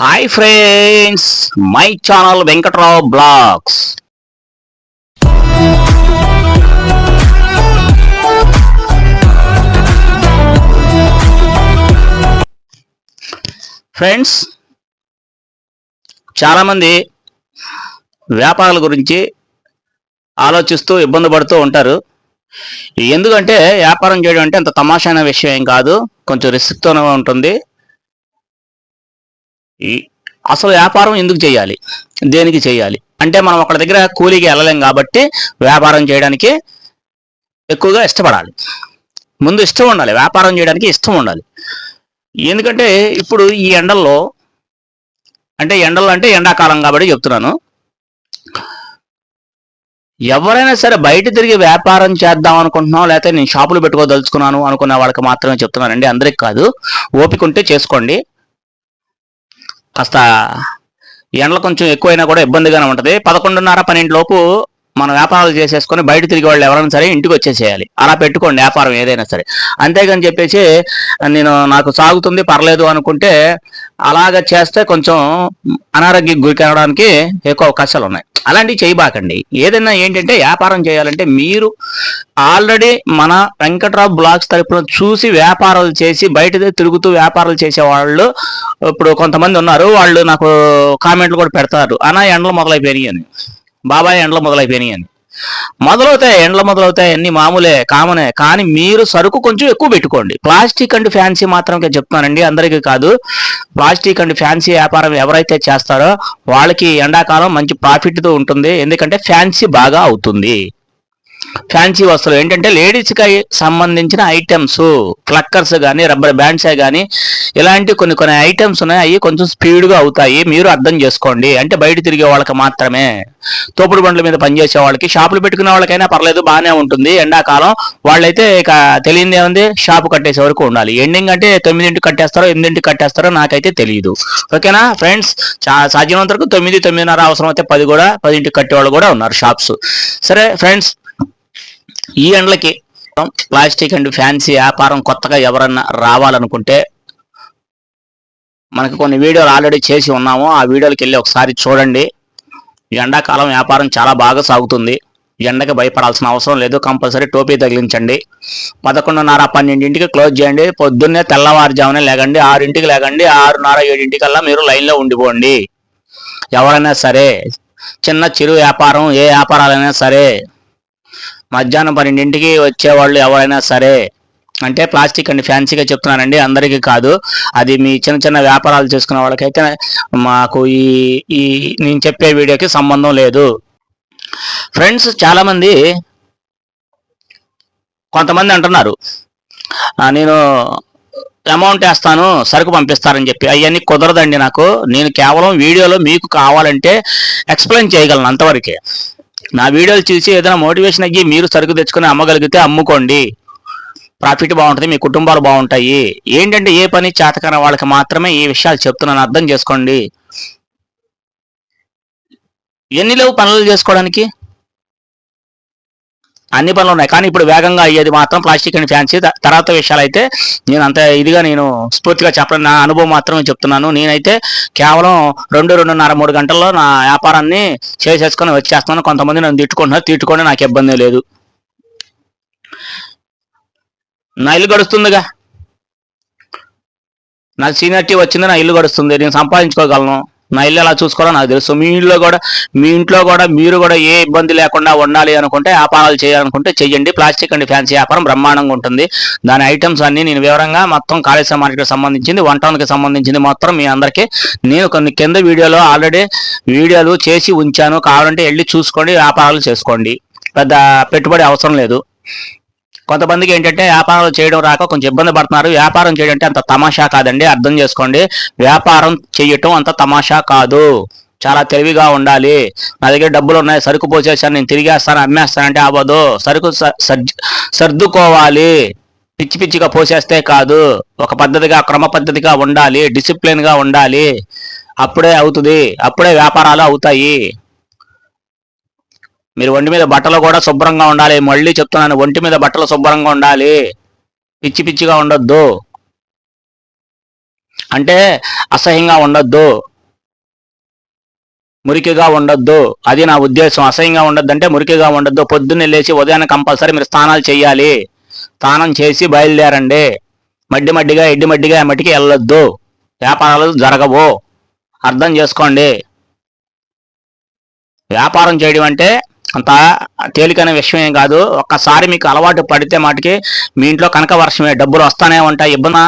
Hi friends my channel Venkatrao blogs friends చాలామంది వ్యాపారాల గురించి ఆలోచిస్తూ ఇబ్బంది పడుతూ ఉంటారు. ఎందుకంటే వ్యాపారం చేయడం అంటే అంత తమాషైన విషయం ఏం కాదు. కొంచెం రిస్క్తోనే ఉంటుంది. అసలు వ్యాపారం ఎందుకు చేయాలి? దేనికి చేయాలి? అంటే మనం ఒకటి దగ్గర కూలీకి వెళ్ళలేం కాబట్టి వ్యాపారం చేయడానికి ఎక్కువగా ఇష్టపడాలి. ముందు ఇష్టం ఉండాలి వ్యాపారం చేయడానికి ఇష్టం ఉండాలి. ఎందుకంటే ఇప్పుడు ఈ ఎండల్లో అంటే ఎండలు అంటే ఎండాకాలం కాబట్టి చెప్తున్నాను. ఎవరైనా సరే బయట తిరిగి వ్యాపారం చేద్దాం అనుకుంటున్నాం లేకపోతే నేను షాపులు పెట్టుకోదలుచుకున్నాను అనుకునే వాళ్ళకి మాత్రమే చెప్తున్నానండి అందరికి కాదు. ఓపిక ఉంటే చేసుకోండి. కాస్త ఎండలు కొంచెం ఎక్కువైనా కూడా ఇబ్బందిగానే ఉంటుంది. పదకొండున్నర పన్నెండు లోపు మన వ్యాపారాలు చేసేసుకొని బయట తిరిగే వాళ్ళు ఎవరైనా సరే ఇంటికి వచ్చేసేయాలి. అలా పెట్టుకోండి వ్యాపారం ఏదైనా సరే. అంతేగాని చెప్పేసి నేను నాకు సాగుతుంది పర్లేదు అనుకుంటే అలాగ చేస్తే కొంచెం అనారోగ్యం గురి కావడానికి ఎక్కువ అవకాశాలు ఉన్నాయి. అలాంటివి చేయబాకండి. ఏదైనా ఏంటంటే వ్యాపారం చేయాలంటే మీరు ఆల్రెడీ మన వెంకట్రావు బ్లాగ్స్ తరపున చూసి వ్యాపారాలు చేసి బయట తిరుగుతూ వ్యాపారాలు చేసే వాళ్ళు ఇప్పుడు కొంతమంది ఉన్నారు. వాళ్ళు నాకు కామెంట్లు కూడా పెడతారు. అనా ఎండలు మొదలైపోయినాయి అని. బాబాయ్ ఎండలు మొదలైపోయినాయి అని. మొదలవుతాయి ఎండలు మొదలవుతాయి అన్ని మామూలే కామనే. కానీ మీరు సరుకు కొంచెం ఎక్కువ పెట్టుకోండి. ప్లాస్టిక్ అండ్ ఫ్యాన్సీ మాత్రమే చెప్తున్నానండి. అందరికీ కాదు. ప్లాస్టిక్ అండ్ ఫ్యాన్సీ వ్యాపారం ఎవరైతే చేస్తారో వాళ్ళకి ఎండాకాలం మంచి ప్రాఫిట్తో ఉంటుంది. ఎందుకంటే ఫ్యాన్సీ బాగా అవుతుంది. ఫ్యాన్సీ వస్తువులు. ఏంటంటే లేడీస్కి సంబంధించిన ఐటమ్స్ క్లక్కర్స్ కానీ రబ్బర్ బ్యాండ్సే కానీ ఇలాంటి కొన్ని కొన్ని ఐటమ్స్ ఉన్నాయి. అవి కొంచెం స్పీడ్గా అవుతాయి. మీరు అర్థం చేసుకోండి. అంటే బయట తిరిగే వాళ్ళకి మాత్రమే. తోపుడు బండ్ల మీద పనిచేసే వాళ్ళకి షాపులు పెట్టుకునే వాళ్ళకైనా పర్లేదు బాగానే ఉంటుంది. ఎండాకాలం వాళ్ళైతే ఇక తెలియదు ఏముంది? షాపు కట్టేసే వరకు ఉండాలి. ఎండింగ్ అంటే తొమ్మిదింటికి కట్టేస్తారో ఎనిమిదింటికి కట్టేస్తారో నాకైతే తెలియదు ఓకేనా? ఫ్రెండ్స్ చా సాధ్యమైనంత వరకు తొమ్మిది తొమ్మిదిన్నర అవసరం అయితే పది కూడా పదింటికి కట్టేవాళ్ళు కూడా ఉన్నారు షాప్స్. సరే ఫ్రెండ్స్ ఈ ఎండలకి ప్లాస్టిక్ అండ్ ఫ్యాన్సీ వ్యాపారం కొత్తగా ఎవరన్నా రావాలనుకుంటే మనకి కొన్ని వీడియోలు ఆల్రెడీ చేసి ఉన్నాము. ఆ వీడియోలకి వెళ్ళి ఒకసారి చూడండి. ఎండాకాలం వ్యాపారం చాలా బాగా సాగుతుంది. ఎండకి భయపడాల్సిన అవసరం లేదు. కంపల్సరీ టోపీ తగిలించండి. పదకొండున్నర పన్నెండింటికి క్లోజ్ చేయండి. పొద్దున్నే తెల్లవారుజామునే లేకండి ఆరింటికి లేకండి ఆరున్నర ఏడింటికల్లా మీరు లైన్లో ఉండిపోండి. ఎవరైనా సరే చిన్న చిరు వ్యాపారం ఏ వ్యాపారాలైనా సరే మధ్యాహ్నం పన్నెండింటికి వచ్చేవాళ్ళు ఎవరైనా సరే. అంటే ప్లాస్టిక్ అండి ఫ్యాన్సీగా చెప్తున్నానండి అందరికీ కాదు. అది మీ చిన్న చిన్న వ్యాపారాలు చేసుకునే వాళ్ళకైతే మాకు ఈ ఈ నేను చెప్పే వీడియోకి సంబంధం లేదు. ఫ్రెండ్స్ చాలామంది కొంతమంది అంటున్నారు నేను అమౌంట్ వేస్తాను సరుకు పంపిస్తారని చెప్పి. అవన్నీ కుదరదండి నాకు. నేను కేవలం వీడియోలో మీకు కావాలంటే ఎక్స్ప్లెయిన్ చేయగలను అంతవరకే. నా వీడియోలు చూసి ఏదైనా మోటివేషన్ అయ్యి మీరు సరుకు తెచ్చుకొని అమ్మగలిగితే అమ్ముకోండి. ప్రాఫిట్ బాగుంటుంది మీ కుటుంబాలు బాగుంటాయి. ఏంటంటే ఏ పని చేతకన వాళ్ళకి మాత్రమే ఈ విషయాలు చెప్తున్నాను అర్థం చేసుకోండి. ఎన్ని లేవు పనులు చేసుకోవడానికి? అన్ని పనులు ఉన్నాయి. కానీ ఇప్పుడు వేగంగా అయ్యేది మాత్రం ప్లాస్టిక్ అండ్ ఫ్యాన్సీ. తర్వాత విషయాలు అయితే నేను అంత ఇదిగా నేను స్ఫూర్తిగా చెప్పడం నా అనుభవం మాత్రమే చెప్తున్నాను. నేనైతే కేవలం రెండు రెండున్నర మూడు గంటల్లో నా వ్యాపారాన్ని చేసేసుకొని వచ్చేస్తున్నాను. కొంతమంది నన్ను తిట్టుకుంటున్నారు. తిట్టుకోండి నాకు ఇబ్బంది లేదు. నా ఇల్లు గడుస్తుందిగా. నాకు సీనియారిటీ వచ్చింది నా ఇల్లు గడుస్తుంది. నేను సంపాదించుకోగలను. నా ఇల్లు ఎలా చూసుకోవాలో నాకు తెలుసు. మీ ఇంట్లో కూడా మీ ఇంట్లో కూడా మీరు కూడా ఏ ఇబ్బంది లేకుండా ఉండాలి అనుకుంటే వ్యాపారాలు చేయాలనుకుంటే చెయ్యండి. ప్లాస్టిక్ అండ్ ఫ్యాన్సీ వ్యాపారం బ్రహ్మాండంగా ఉంటుంది. దాని ఐటమ్స్ అన్ని నేను వివరంగా మొత్తం కాళేశ్వర మార్కెట్కి సంబంధించింది వన్ టౌన్కి సంబంధించింది మొత్తం మీ అందరికీ నేను కొన్ని కింద వీడియోలో ఆల్రెడీ వీడియోలు చేసి ఉంచాను. కావాలంటే వెళ్ళి చూసుకోండి వ్యాపారాలు చేసుకోండి. పెద్ద పెట్టుబడి అవసరం లేదు. కొంతమందికి ఏంటంటే వ్యాపారాలు చేయడం రాక కొంచెం ఇబ్బంది పడుతున్నారు. వ్యాపారం చేయడం అంటే అంత తమాషా కాదండి. అర్థం చేసుకోండి. వ్యాపారం చేయటం అంత తమాషా కాదు. చాలా తెలివిగా ఉండాలి. నా దగ్గర డబ్బులు ఉన్నాయి సరుకు పోసేసాను నేను తిరిగేస్తాను అమ్మేస్తానంటే అవ్వదు. సరుకు స- సర్దుకోవాలి. పిచ్చి పిచ్చిగా పోసేస్తే కాదు. ఒక పద్ధతిగా క్రమ పద్ధతిగా ఉండాలి. డిసిప్లిన్గా ఉండాలి. అప్పుడే అవుతుంది. అప్పుడే వ్యాపారాలు అవుతాయి. మీరు ఒంటి మీద బట్టలు కూడా శుభ్రంగా ఉండాలి. మళ్ళీ చెప్తున్నాను ఒంటి మీద బట్టలు శుభ్రంగా ఉండాలి. పిచ్చి పిచ్చిగా ఉండొద్దు. అంటే అసహ్యంగా ఉండొద్దు. మురికిగా ఉండొద్దు. అది నా ఉద్దేశం. అసహ్యంగా ఉండొద్దు అంటే మురికిగా ఉండొద్దు. పొద్దున్నే లేచి ఉదయాన్నే కంపల్సరీ మీరు స్నానాలు చేయాలి స్నానం చేసి బయలుదేరండి. మడ్డి మడ్డిగా ఎడ్డి మడ్డిగా మట్టికి వెళ్ళొద్దు. వ్యాపారాలు జరగవు. అర్థం చేసుకోండి. వ్యాపారం చేయడం అంటే అంత తేలికైన విషయం ఏం కాదు. ఒక్కసారి మీకు అలవాటు పడితే మాటికి మీ ఇంట్లో కనక వర్షమే డబ్బులు వస్తానే ఉంటాయి. ఇబ్బంది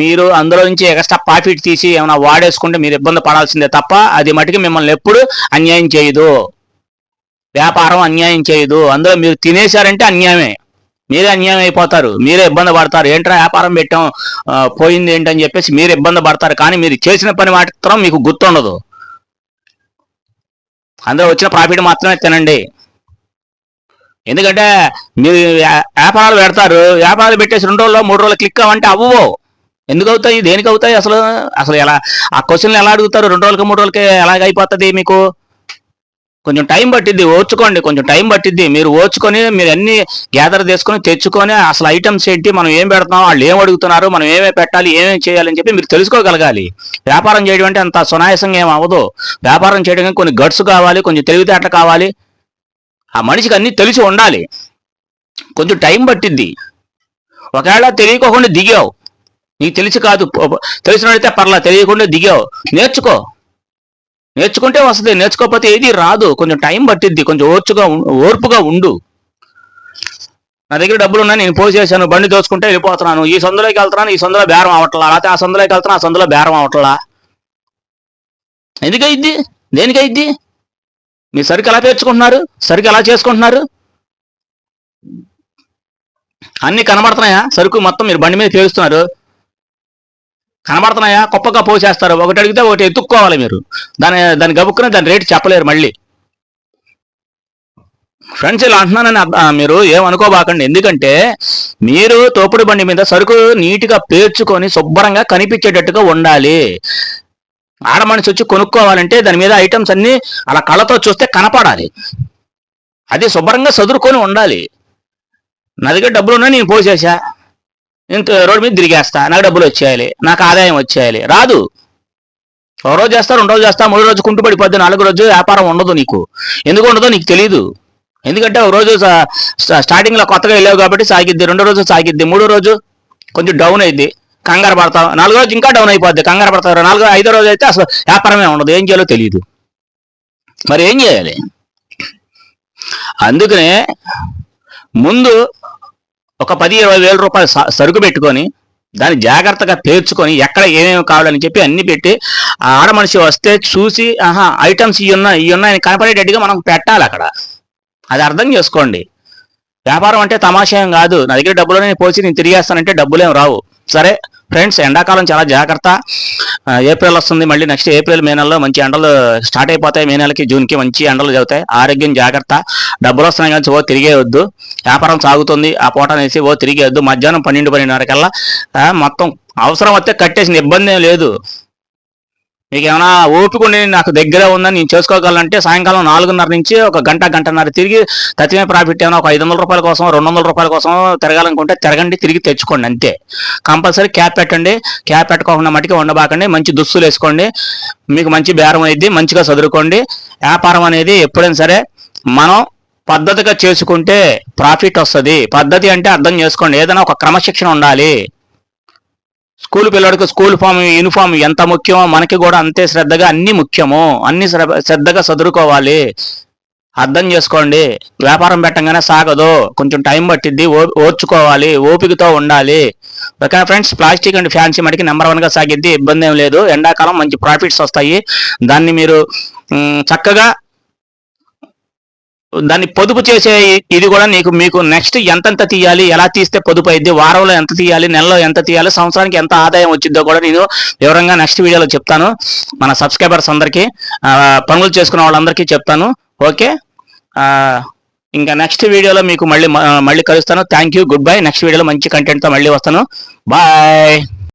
మీరు అందులో నుంచి ఎక్స్ట్రా ప్రాఫిట్ తీసి ఏమైనా వాడేసుకుంటే మీరు ఇబ్బంది పడాల్సిందే తప్ప అది మటుకి మిమ్మల్ని ఎప్పుడు అన్యాయం చేయదు. వ్యాపారం అన్యాయం చేయదు. అందులో మీరు తినేశారంటే అన్యాయమే. మీరే అన్యాయం అయిపోతారు. మీరే ఇబ్బంది పడతారు. ఏంట్రా వ్యాపారం పెట్టాం పోయింది ఏంటని చెప్పేసి మీరు ఇబ్బంది పడతారు. కానీ మీరు చేసిన పని మాత్రం మీకు గుర్తుండదు. అందులో వచ్చిన ప్రాఫిట్ మాత్రమే తినండి. ఎందుకంటే మీరు వ్యాపారాలు పెడతారు వ్యాపారాలు పెట్టేసి రెండు రోజుల్లో మూడు రోజులు క్లిక్ అవ్వంటే అవ్వవు. ఎందుకు అవుతాయి దేనికి అవుతాయి అసలు? అసలు ఎలా ఆ క్వశ్చన్లు ఎలా అడుగుతారు? రెండు రోజులకి మూడు రోజులకి ఎలాగైపోతుంది అయిపోతుంది మీకు? కొంచెం టైం పట్టిద్ది ఓర్చుకోండి. కొంచెం టైం పట్టిద్ది. మీరు ఓర్చుకొని మీరు అన్ని గ్యాదర్ చేసుకొని తెచ్చుకొని అసలు ఐటమ్స్ ఏంటి మనం ఏం పెడతాం వాళ్ళు ఏం అడుగుతున్నారు మనం ఏమేమి పెట్టాలి ఏమేమి చేయాలని చెప్పి మీరు తెలుసుకోగలగాలి. వ్యాపారం చేయడం అంటే అంత సునాయాసంగా ఏం అవ్వదు. వ్యాపారం చేయడానికి కొన్ని గట్స్ కావాలి కొంచెం తెలివితేటలు కావాలి. ఆ మనిషికి అన్ని తెలిసి ఉండాలి. కొంచెం టైం పట్టిద్ది. ఒకవేళ తెలియకోకుండా దిగావు. నీకు తెలిసి కాదు తెలిసినట్టయితే పర్లా తెలియకుండా దిగావు. నేర్చుకో. నేర్చుకుంటే వస్తుంది నేర్చుకోకపోతే ఏది రాదు. కొంచెం టైం పట్టిద్ది కొంచెం ఓర్చుగా ఓర్పుగా ఉండు. నా దగ్గర డబ్బులు ఉన్నాయి నేను పోసేసాను బండి దోచుకుంటే వెళ్ళిపోతున్నాను. ఈ సందులోకి వెళ్తున్నాను ఈ సందులో బేరం అవట్లా లేకపోతే ఆ సందులోకి వెళ్తున్నా ఆ సందులో బేరం అవట్లా ఎందుకైద్ది దేనికైద్ది మీ సరుకు ఎలా పేర్చుకుంటున్నారు సరుకు ఎలా చేసుకుంటున్నారు? అన్ని కనబడుతున్నాయా? సరుకు మొత్తం మీరు బండి మీద పేరుస్తున్నారు కనబడుతున్నాయా? కుప్పగా పోసేస్తారు. ఒకటి అడిగితే ఒకటి ఎత్తుక్కోవాలి మీరు. దాని దాని గబుక్కున దాని రేటు చెప్పలేరు మళ్ళీ. ఫ్రెండ్స్ ఇలా అంటున్నానని మీరు ఏమనుకోబాకండి. ఎందుకంటే మీరు తోపుడు బండి మీద సరుకు నీట్గా పేర్చుకొని శుభ్రంగా కనిపించేటట్టుగా ఉండాలి. ఆడ మనిషి వచ్చి కొనుక్కోవాలంటే దాని మీద ఐటమ్స్ అన్ని అలా కళ్ళతో చూస్తే కనపడాలి. అది శుభ్రంగా చదురుకొని ఉండాలి. నా దగ్గర డబ్బులు ఉన్నా నేను పోసేసా. ఇంత రోడ్డు మీద తిరిగేస్తా నాకు డబ్బులు వచ్చేయాలి నాకు ఆదాయం వచ్చేయాలి. రాదు. ఒక రోజు చేస్తా రెండు రోజు చేస్తా మూడు రోజు కుంటు పడిపోద్ది నాలుగు రోజు వ్యాపారం ఉండదు నీకు. ఎందుకు ఉండదో నీకు తెలియదు ఎందుకంటే ఒక రోజు స్టార్టింగ్లో స్టార్టింగ్లో కొత్తగా వెళ్ళావు కాబట్టి సాగిద్ది రెండో రోజు సాగిద్ది మూడో రోజు కొంచెం డౌన్ అయింది కంగారు పడతావు. నాలుగో రోజు ఇంకా డౌన్ అయిపోద్ది కంగారు పడతావు. నాలుగో ఐదో రోజు అయితే అసలు వ్యాపారమే ఉండదు ఏం చేయాలో తెలియదు మరి ఏం చేయాలి? అందుకనే ముందు ఒక పది ఇరవై వేల రూపాయలు సరుకు పెట్టుకొని దాన్ని జాగ్రత్తగా పేర్చుకొని ఎక్కడ ఏమేమి కావాలని చెప్పి అన్ని పెట్టి ఆ ఆడ మనిషి వస్తే చూసి ఆహా ఐటమ్స్ ఇవి ఉన్నాయి ఇవి ఉన్నాయని కనపడేటట్టుగా మనం పెట్టాలి అక్కడ. అది అర్థం చేసుకోండి. వ్యాపారం అంటే తమాషాయం కాదు. నా దగ్గర డబ్బులు నేను పోసి నేను తిరిగేస్తానంటే డబ్బులేం రావు. సరే ఫ్రెండ్స్ ఎండాకాలం చాలా జాగ్రత్త. ఏప్రిల్ వస్తుంది మళ్ళీ నెక్స్ట్ ఏప్రిల్ మే నెలలో మంచి ఎండలు స్టార్ట్ అయిపోతాయి. మే నెలకి జూన్కి మంచి ఎండలు చదువుతాయి ఆరోగ్యం జాగ్రత్త. డబ్బులు వస్తున్నాయి కానీ ఓ తిరిగేయొద్దు. వ్యాపారం సాగుతుంది. ఆ పూట అనేసి ఓ తిరిగేయొద్దు. మధ్యాహ్నం పన్నెండు పన్నెండున్నరకల్లా మొత్తం అవసరం వస్తే కట్టేసిన ఇబ్బంది ఏం లేదు. మీకు ఏమైనా ఓపిక నాకు దగ్గర ఉందని నేను చేసుకోగలంటే సాయంకాలం నాలుగున్నర నుంచి ఒక గంట గంటన్నర తిరిగి తత్వమే ప్రాఫిట్ ఏమైనా ఒక ఐదు వందల రూపాయల కోసం రెండు వందల రూపాయల కోసం తిరగాలనుకుంటే తిరగండి తిరిగి తెచ్చుకోండి అంతే. కంపల్సరీ క్యాప్ పెట్టండి. క్యాప్ పెట్టుకోకుండా మట్టికి ఉండబాకండి మంచి దుస్తులు వేసుకోండి. మీకు మంచి బేరం అయింది మంచిగా చదువుకోండి వ్యాపారం అనేది ఎప్పుడైనా సరే మనం పద్ధతిగా చేసుకుంటే ప్రాఫిట్ వస్తుంది. పద్ధతి అంటే అర్థం చేసుకోండి. ఏదైనా ఒక క్రమశిక్షణ ఉండాలి. స్కూల్ పిల్లడికి స్కూల్ ఫామ్ యూనిఫామ్ ఎంత ముఖ్యమో మనకి కూడా అంతే శ్రద్ధగా అన్ని ముఖ్యము. అన్ని శ్రద్ధగా చదువుకోవాలి అర్థం చేసుకోండి. వ్యాపారం పెట్టంగానే సాగదు. కొంచెం టైం పట్టిద్ది. ఓ ఓర్చుకోవాలి. ఓపికతో ఉండాలి. Okay friends plastic and fancy మటుకి నెంబర్ వన్గా సాగిద్ది. ఇబ్బంది ఏం లేదు. ఎండాకాలం మంచి ప్రాఫిట్స్ వస్తాయి. దాన్ని మీరు చక్కగా దాన్ని పొదుపు చేసే ఇది కూడా నీకు మీకు నెక్స్ట్ ఎంతెంత తీయాలి ఎలా తీస్తే పొదుపు అయింది వారంలో ఎంత తీయాలి నెలలో ఎంత తీయాలి సంవత్సరానికి ఎంత ఆదాయం వచ్చిందో కూడా నేను వివరంగా నెక్స్ట్ వీడియోలో చెప్తాను. మన సబ్స్క్రైబర్స్ అందరికీ పనులు చేసుకున్న వాళ్ళందరికీ చెప్తాను. ఓకే? ఇంకా నెక్స్ట్ వీడియోలో మీకు మళ్ళీ మళ్ళీ కలుస్తాను. Thank you good bye next వీడియోలో మంచి కంటెంట్తో మళ్ళీ వస్తాను. బాయ్